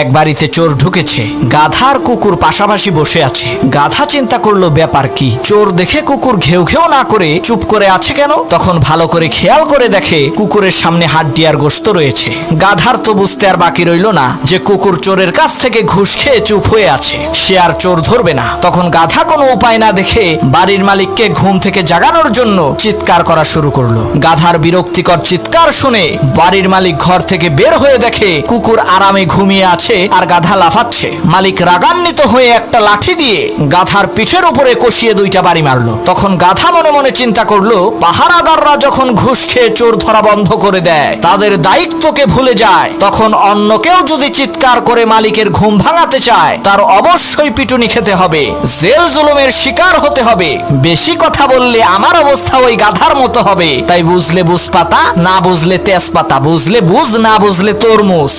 এক বাড়িতে চোর ঢুকেছে। গাধা আর কুকুর পাশাপাশি বসে আছে। গাধা চিন্তা করল, ব্যাপার কি? চোর দেখে কুকুর ঘেউ ঘেউ না করে চুপ করে আছে কেন? তখন ভালো করে খেয়াল করে দেখে কুকুরের সামনে হাড্ডি আর গোস্ত রয়েছে। গাধার তো বুঝতে আর বাকি রইল না যে কুকুর চোরের কাছ থেকে ঘুষ খেয়ে চুপ হয়ে আছে। সে আর চোর ধরবে না। তখন গাধা কোনো উপায় না দেখে বাড়ির মালিককে ঘুম থেকে জাগানোর জন্য চিৎকার করা শুরু করল। গাধার বিরক্তিকর চিৎকার শুনে বাড়ির মালিক ঘর থেকে বের হয়ে দেখে কুকুর আরামে ঘুমিয়ে আছে। আর গাধা লাফাচ্ছে। মালিক রাগান্বিত হয়ে একটা লাঠি দিয়ে গাধার পিঠের উপরে কষিয়ে দুইটা বাড়ি মারলো। তখন গাধা মনে মনে চিন্তা করল, পাহারাদাররা যখন ঘুষ খেয়ে চোর ধরা বন্ধ করে দেয়, তাদের দায়িত্বকে ভুলে যায়? তখন অন্য কেউ যদি চিৎকার করে মালিকের ঘুম ভাঙাতে চায়, তার অবশ্যই পিটুনি খেতে হবে, জেল জুলুমের শিকার হতে হবে। বেশি কথা বললে আমার অবস্থা ওই গাধার মতো হবে। তাই বুঝলে বুঝপাতা, না বুঝলে তেজপাতা, বুঝলে বুঝ, না বুঝলে তরমুজ।